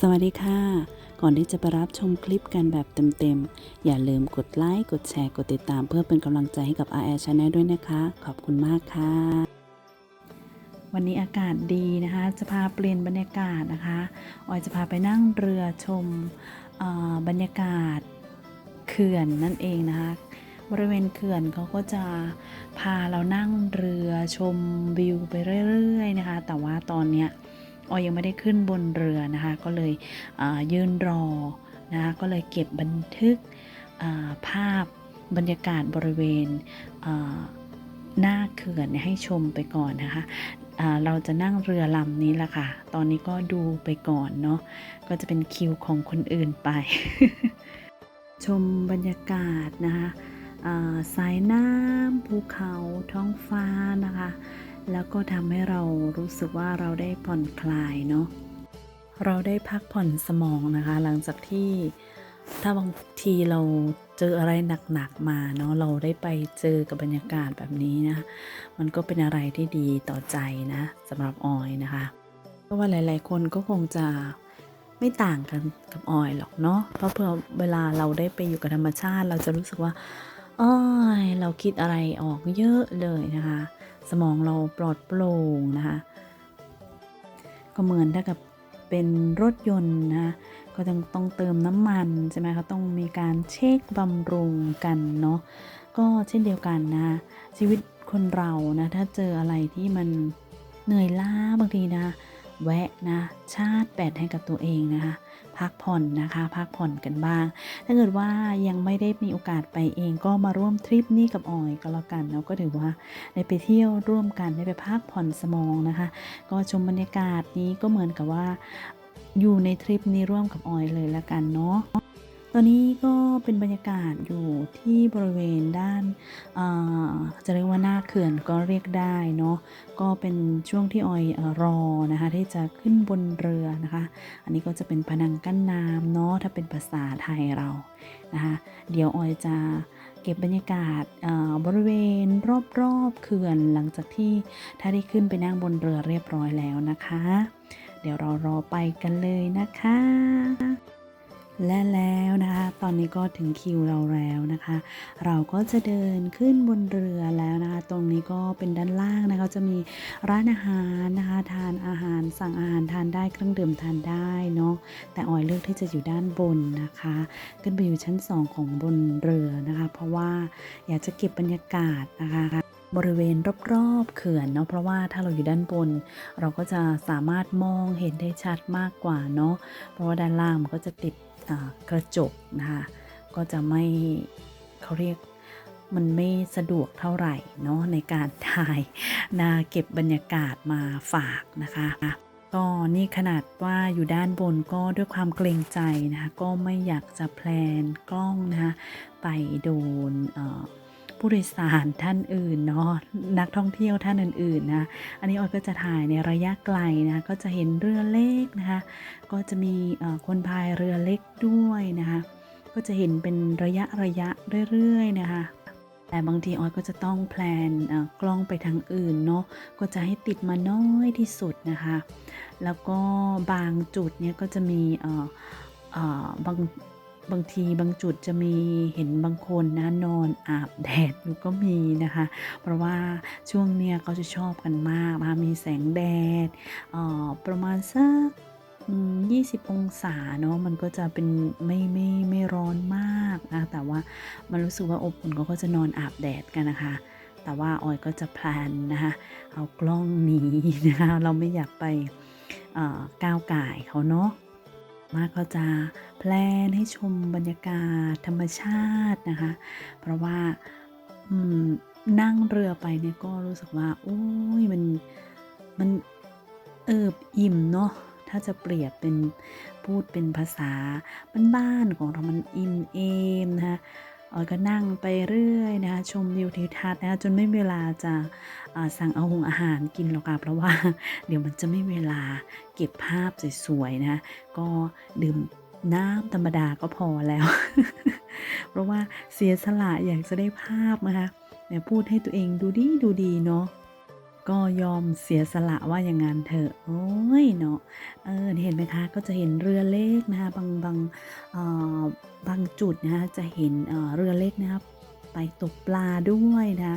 สวัสดีค่ะ ก่อนที่จะไปรับชมคลิปกันแบบเต็มๆ อย่าลืมกดไลค์ กดแชร์ กดติดตามเพื่อเป็นกำลังใจให้กับ RL Channel ด้วยนะคะ ขอบคุณมากค่ะ วันนี้อากาศดีนะคะ จะพาเปลี่ยนบรรยากาศนะคะ ออยจะพาไปนั่งเรือชมออบรรยากาศเขื่อนนั่นเองนะคะ บริเวณเขื่อนเขาก็จะพาเรานั่งเรือชมวิวไปเรื่อยๆนะคะ แต่ว่าตอนเนี้ย ออยังไม่ได้ขึ้นบนเรือนะคะ ก็เลยยืนรอนะคะก็เลยเก็บบันทึกภาพบรรยากาศบริเวณหน้าเขื่อนให้ชมไปก่อนนะคะเราจะนั่งเรือลำนี้แหละค่ะ ตอนนี้ก็ดูไปก่อนเนาะ ก็จะเป็นคิวของคนอื่นไป ชมบรรยากาศนะคะสายน้ำภูเขาท้องฟ้านะคะ แล้วก็ทำให้เรารู้สึกว่าเราได้ผ่อนคลายเนาะเราได้พักผ่อนสมองนะคะ หลังจากที่ถ้าบางทีเราเจออะไรหนักๆมาเนาะเราได้ไปเจอกับบรรยากาศแบบนี้นะ มันก็เป็นอะไรที่ดีต่อใจนะสำหรับออยนะคะเพราะว่าหลาย ๆ คนก็คงจะไม่ต่างกันกับออยหรอกเนาะเพราะเพื่อเวลาเราได้ไปอยู่กับธรรมชาติ เราจะรู้สึกว่าอ้อยเราคิดอะไรออกเยอะเลยนะคะ สมองเราปลอดโปร่งนะคะก็เหมือนถ้ากับเป็นรถยนต์นะก็ต้องต้องเติมน้ำมันใช่ไหมคะต้องมีการเช็คบำรุงกันเนาะก็เช่นเดียวกันนะชีวิตคนเรานะถ้าเจออะไรที่มันเหนื่อยล้าบางทีนะ แวะนะชาร์จแบตให้กับตัวเองนะคะ พักผ่อนนะคะ พักผ่อนกันบ้าง ถ้าเกิดว่ายังไม่ได้มีโอกาสไปเองก็มาร่วมทริปนี้กับออยก็แล้วกันเนาะก็ถือว่าได้ไปเที่ยวร่วมกันได้ไปพักผ่อนสมองนะคะ ก็ชมบรรยากาศนี้ก็เหมือนกับว่าอยู่ในทริปนี้ร่วมกับออยเลยละกันเนาะ อนนี้ก็เป็นบรรยากาศอยู่ที่บริเวณด้านาจะเรียกว่าหน้าเขื่อนก็เรียกได้เนาะก็เป็นช่วงที่ออยอรอนะคะที่จะขึ้นบนเรือนะคะ อันนี้ก็จะเป็นพนังกั้นน้ำเนาะถ้าเป็นภาษาไทยเรานะคะเดี๋ยวออยจะเก็บบรรยากาศบริเวณรอบๆเขื่อนหลังจากที่ถ้าได้ขึ้นไปนั่งบนเรือเรียบร้อยแล้วนะคะ เดี๋ยวเรารอไปกันเลยนะคะ และแล้วนะคะ ตอนนี้ก็ถึงคิวเราแล้วนะคะ เราก็จะเดินขึ้นบนเรือแล้วนะคะ ตรงนี้ก็เป็นด้านล่างนะคะ จะมีร้านอาหารนะคะ ทานอาหารสั่งอาหารทานได้เครื่องดื่มทานได้เนาะ แต่ออยเลือกที่จะอยู่ด้านบนนะคะ ขึ้นไปอยู่ชั้น 2 ของบนเรือนะคะ เพราะว่าอยากจะเก็บบรรยากาศนะคะบริเวณรอบๆเขื่อนเนาะเพราะว่าถ้าเราอยู่ด้านบน เราก็จะสามารถมองเห็นได้ชัดมากกว่าเนาะเพราะว่าด้านล่างมันก็จะติด กระจกนะคะก็จะไม่เขาเรียกมันไม่สะดวกเท่าไหร่เนาะในการถ่ายนาเก็บบรรยากาศมาฝากนะคะก็นี่ขนาดว่าอยู่ด้านบนก็ด้วยความเกรงใจนะคะก็ไม่อยากจะแพลนกล้องนะคะไปโดนเผู้โดยสารท่านอื่นเนาะนักท่องเที่ยวท่านอื่นๆนะอันนี้ออยก็จะถ่ายในระยะไกลนะก็จะเห็นเรือเล็กนะคะก็จะมีคนพายเรือเล็กด้วยนะคะก็จะเห็นเป็นระยะระยะเรื่อยๆนะคะแต่บางทีออยก็จะต้องแพลนกล้องไปทางอื่นเนาะก็จะให้ติดมาน้อยที่สุดนะคะ แล้วก็บางจุดเนี่ยก็จะมีเออเออบาง บางทีบางจุดจะมีเห็นบางคนนะนอนอาบแดดอยู่ก็มีนะคะ เพราะว่าช่วงเนี้ยเขาจะชอบกันมากนะคะมีแสงแดดประมาณสัก20 องศาเนาะมันก็จะเป็นไม่ไม่ไม่ร้อนมากนะแต่ว่ามันรู้สึกว่าอบอุ่นเขาก็จะนอนอาบแดดกันนะคะแต่ว่าออยก็จะแพลนนะคะเอากล้องหนีนะคะเราไม่อยากไปก้าวไก่เขาเนาะ มากก็จะแพลนให้ชมบรรยากาศธรรมชาตินะคะ เพราะว่านั่งเรือไปเนี่ยก็รู้สึกว่า โอ้ยมันมันเอิบอิ่มเนาะถ้าจะเปรียบเป็นพูดเป็นภาษาบ้านๆของเรามันอิ่มเอมนะคะ ออก็นั่งไปเรื่อยนะคะชมวิวทิวทัศน์นะคะจนไม่เวลาจะาสั่งเอาหงอาหารกินหรอกค่ะเพราะว่าเดี๋ยวมันจะไม่เวลาเก็บภาพสวยๆนะก็ดื่มน้ำธรรมดาก็พอแล้ว เพราะว่าเสียสละอยากจะได้ภาพนะคะเนี่ยพูดให้ตัวเองดูดีดูดีเนาะ ก็ยอมเสียสละว่าอย่างนั้นเถอะโอ้ยเนาะเออเห็นไหมคะก็จะเห็นเรือเล็กนะคะบางบางบางจุดนะคะจะเห็นเอ่อเรือเล็กนะครับไปตกปลาด้วยนะ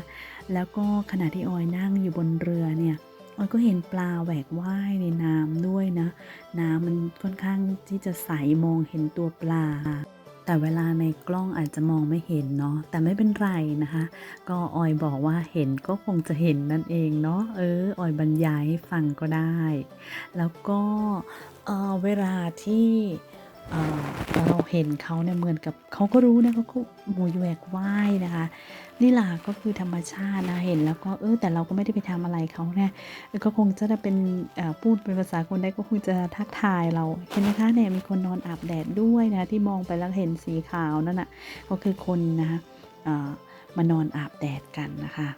แล้วก็ขณะที่ออยนั่งอยู่บนเรือเนี่ยออยก็เห็นปลาแหวกว่ายในน้ำด้วยนะ น้ำมันค่อนข้างที่จะใสมองเห็นตัวปลา แต่เวลาในกล้องอาจจะมองไม่เห็นเนาะแต่ไม่เป็นไรนะคะ ก็ออยบอกว่าเห็นก็คงจะเห็นนั่นเองเนาะเออออยบรรยายให้ฟังก็ได้ แล้วก็เออเวลาที่ เอ่อเราเห็นเขาเนี่ยเหมือนกับเขาก็รู้นะเขาก็โมยแหวกว่ายนะคะนี่ล่ะก็คือธรรมชาตินะเห็นแล้วก็เออแต่เราก็ไม่ได้ไปทำอะไรเขาเนี่ยก็คงจะได้เป็นพูดเป็นภาษาคนได้ก็คงจะทักทายเราเห็นไหมคะเนี่ยมีคนนอนอาบแดดด้วยนะที่มองไปแล้วเห็นสีขาวนั่นน่ะก็คือคนนะคะมานอนอาบแดดกันนะคะ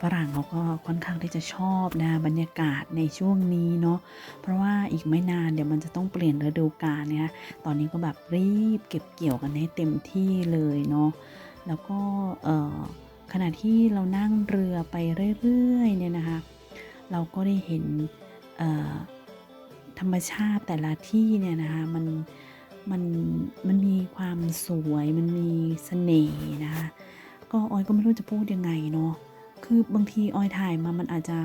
ฝรั่งเขาก็ค่อนข้างที่จะชอบนะบรรยากาศในช่วงนี้เนาะเพราะว่าอีกไม่นานเดี๋ยวมันจะต้องเปลี่ยนฤดูกาลเนี่ยตอนนี้ก็แบบรีบเก็บเกี่ยวกันให้เต็มที่เลยเนาะแล้วก็ขณะที่เรานั่งเรือไปเรื่อยๆเนี่ยนะคะ เราก็ได้เห็นธรรมชาติแต่ละที่เนี่ยนะคะมันมันมันมีความสวยมันมีเสน่ห์นะคะก็ออยก็ไม่รู้จะพูดยังไงเนาะ คือบางทีออยถ่ายมามันอาจจะ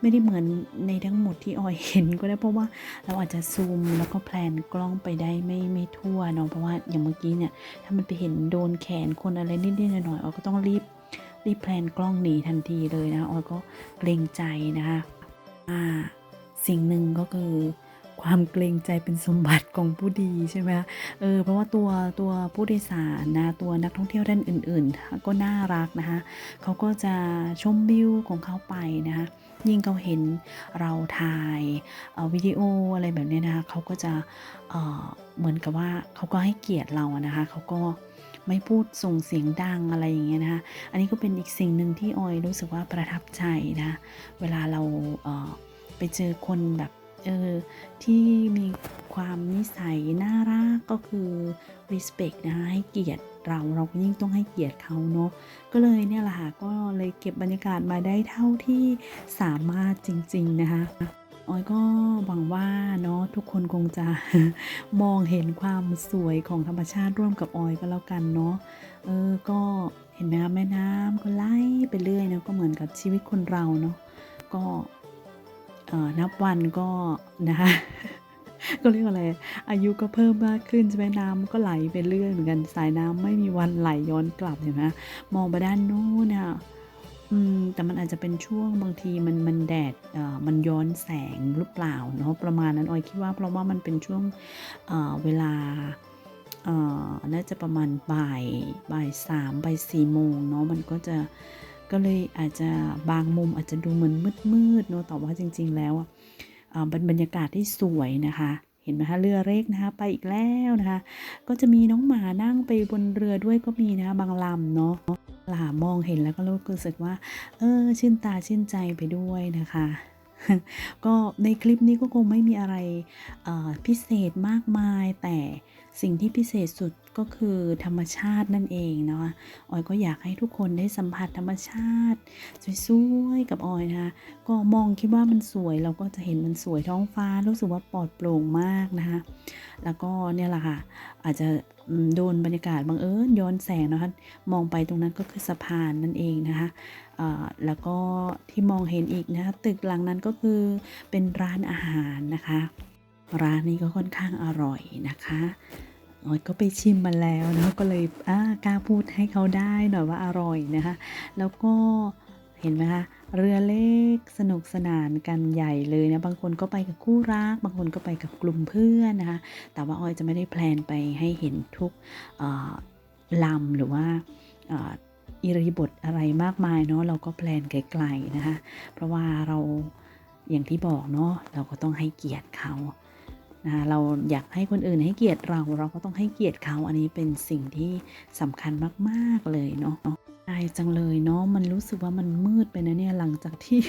ไม่ได้เหมือนในทั้งหมดที่ออยเห็นก็ได้เพราะว่าเราอาจจะซูมแล้วก็แพลนกล้องไปได้ไม่ไม่ทั่วเนาะเพราะว่าอย่างเมื่อกี้เนี่ยถ้ามันไปเห็นโดนแขนคนอะไรนิดๆหน่อยๆออยก็ต้องรีบรีบแพลนกล้องหนีทันทีเลยนะออยก็เกรงใจนะคะอ่าสิ่งหนึ่งก็คือ ความเกรงใจเป็นสมบัติของผู้ดีใช่ไหมคะเออเพราะว่าตัวตัวผู้โดยสารนะตัวนักท่องเที่ยวท่านอื่น ๆ ก็น่ารักนะคะเขาก็จะชมวิวของเขาไปนะคะยิ่งเขาเห็นเราถ่ายวิดีโออะไรแบบนี้นะคะเขาก็จะเเหมือนกับว่าเขาก็ให้เกียรติเรานะคะเขาก็ไม่พูดส่งเสียงดังอะไรอย่างเงี้ยนะคะอันนี้ก็เป็นอีกสิ่งหนึ่งที่ออยรู้สึกว่าประทับใจนะ เวลาเราเออไปเจอคนแบบ เออที่มีความนิสัยน่ารักก็คือ respect นะคะให้เกียรติเราเราก็ยิ่งต้องให้เกียรติเขาเนาะก็เลยเนี่ยแหละค่ะก็เลยเก็บบรรยากาศมาได้เท่าที่สามารถจริง ๆ นะคะออยก็หวังว่าเนาะทุกคนคงจะมองเห็นความสวยของธรรมชาติร่วมกับออยก็แล้วกันเนาะเออก็เห็นไหมคะแม่น้ำก็ไหลไปเรื่อยนะก็เหมือนกับชีวิตคนเราเนาะก็ นับวันก็นะคะก็เรียกว่าอะไร อายุก็เพิ่มมากขึ้นใช่ไหมน้ำก็ไหลไปเรื่อยเหมือนกันสายน้ำไม่มีวันไหลย้อนกลับเห็นไหมมองไปด้านโน้นเนี่ยอืมแต่มันอาจจะเป็นช่วงบางทีมันมันแดดเอ่อมันย้อนแสงหรือเปล่าเนาะประมาณนั้นออยคิดว่าเพราะว่ามันเป็นช่วงเอ่อเวลาเอ่อน่าจะประมาณบ่ายบ่ายสามบ่ายสี่โมงเนาะมันก็จะ ก็เลยอาจจะบางมุมอาจจะดูเหมือนมืดมืดๆเนาะแต่ว่าจริง ๆ แล้วอะอ่าเป็นบรรยากาศที่สวยนะคะ เห็นไหมคะเรือเล็กนะคะ ไปอีกแล้วนะคะ ก็จะมีน้องหมานั่งไปบนเรือด้วยก็มีนะคะบางลำเนาะหลามองเห็นแล้วก็รู้สึกว่า เออชื่นตาชื่นใจไปด้วยนะคะก็ในคลิปนี้ก็คงไม่มีอะไรพิเศษมากมาย แต่สิ่งที่พิเศษสุด ก็คือธรรมชาตินั่นเองเนาะออยก็อยากให้ทุกคนได้สัมผัสธรรมชาติ สวยๆกับออยนะคะก็มองคิดว่ามันสวยเราก็จะเห็นมันสวยท้องฟ้ารู้สึกว่าปลอดโปร่งมากนะคะแล้วก็เนี่ยแหละค่ะอาจจะโดนบรรยากาศบังเอิญย้อนแสงนะคะมองไปตรงนั้นก็คือสะพานนั่นเองนะคะแล้วก็ที่มองเห็นอีกนะคะตึกหลังนั้นก็คือเป็นร้านอาหารนะคะ ร้านนี้ก็ค่อนข้างอร่อยนะคะ ออยก็ไปชิมมาแล้วนะก็เลยอ่ากล้าพูดให้เขาได้หน่อยว่าอร่อยนะคะแล้วก็เห็นไหมคะเรือเล็กสนุกสนานกันใหญ่เลยนะบางคนก็ไปกับคู่รัก บางคนก็ไปกับกลุ่มเพื่อนนะคะแต่ว่าออยจะไม่ได้แพลนไปให้เห็นทุกลำหรือว่าอิริบถอะไรมากมายเนาะเราก็แพลนไกลๆนะคะเพราะว่าเราอย่างที่บอกเนาะเราก็ต้องให้เกียรติเขา นะคะเราอยากให้คนอื่นให้เกียรติเราเราก็ต้องให้เกียรติเขาอันนี้เป็นสิ่งที่สำคัญมากๆเลยเนาะอายจังเลยเนาะมันรู้สึกว่ามันมืดไปนะเนี่ยหลังจากที่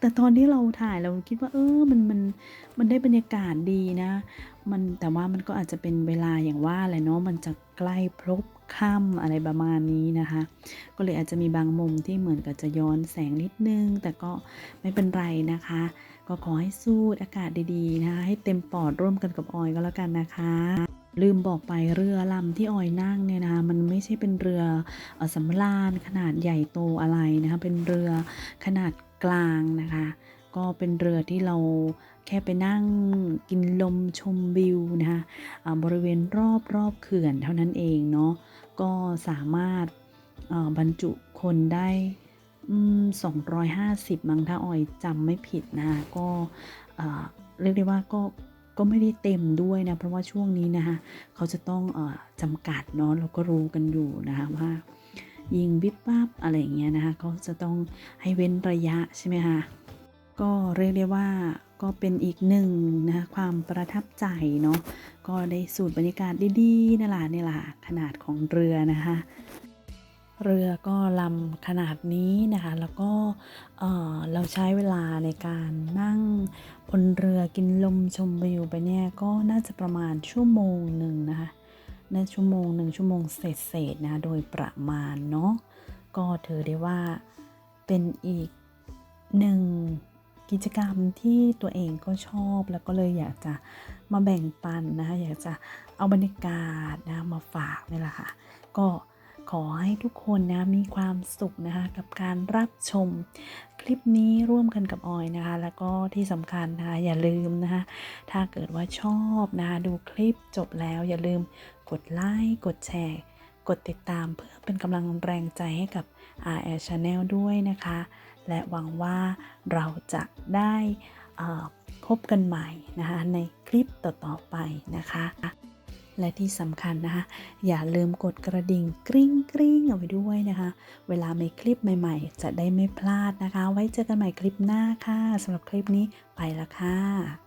แต่ตอนที่เราถ่ายเราคิดว่า เออมันมันมันได้บรรยากาศดีนะ มันแต่ว่ามันก็อาจจะเป็นเวลาอย่างว่าแหละเนาะมันจะใกล้พลบค่ำอะไรประมาณนี้นะคะ ก็เลยอาจจะมีบางมุมที่เหมือนกับจะย้อนแสงนิดนึง แต่ก็ไม่เป็นไรนะคะ ก็ขอให้สู้อากาศดีๆนะคะให้เต็มปอดร่วมกันกับออยก็แล้วกันนะคะลืมบอกไปเรือลำที่ออยนั่งเนี่ยนะคะมันไม่ใช่เป็นเรืออสำราญขนาดใหญ่โตอะไรนะคะเป็นเรือขนาดกลางนะคะ ก็เป็นเรือที่เรา แค่ไปนั่งกินลมชมวิวนะคะบริเวณรอบรอบเขื่อนเท่านั้นเองเนาะก็สามารถบรรจุคนได้อืม250 มั้งถ้าออยจำไม่ผิดนะคะก็เรียกได้ว่าก็ก็ไม่ได้เต็มด้วยนะ เพราะว่าช่วงนี้นะคะเขาจะต้องอจำกัดเนาะเราก็รู้กันอยู่นะคะว่า ยิงวิบวับอะไรอย่างเงี้ยนะคะเขาจะต้องให้เว้นระยะใช่ไหมคะก็เรียกได้ว่า ก็เป็นอีกหนึ่งนะความประทับใจเนาะก็ได้สูตรบรรยากาศดีๆนั่แหละนี่แหละขนาดของเรือนะคะเรือก็ลำขนาดนี้นะคะ แล้วก็เอ่อเราใช้เวลาในการนั่งบนเรือกินลมชมวิวไปเนี่ยก็น่าจะประมาณชั่วโมงหนึ่งนะคะน่าชั่วโมงหนึ่งชั่วโมงเศษๆนะะโดยประมาณเนาะก็ถือได้ว่าเป็นอีกหนึ่ง กิจกรรมที่ตัวเองก็ชอบแล้วก็เลยอยากจะมาแบ่งปันนะคะอยากจะเอาบรรยากาศนะมาฝากนี่แหละค่ะ ก็ขอให้ทุกคนนะมีความสุขนะคะกับการรับชมคลิปนี้ร่วมกันกับออยนะคะ แล้วก็ที่สำคัญนะคะอย่าลืมนะคะถ้าเกิดว่าชอบนะคะดูคลิปจบแล้ว อย่าลืมกดไลค์กดแชร์ กดติดตามเพื่อเป็นกำลังแรงใจให้กับ RL Channel ด้วยนะคะ และหวังว่าเราจะได้พบกันใหม่นะคะในคลิปต่อๆไปนะคะ และที่สำคัญนะคะอย่าลืมกดกระดิ่งกริ๊งกริ๊งเอาไว้ด้วยนะคะ เวลามีคลิปใหม่ๆ จะได้ไม่พลาดนะคะ ไว้เจอกันใหม่คลิปหน้าค่ะสำหรับคลิปนี้ไปละค่ะ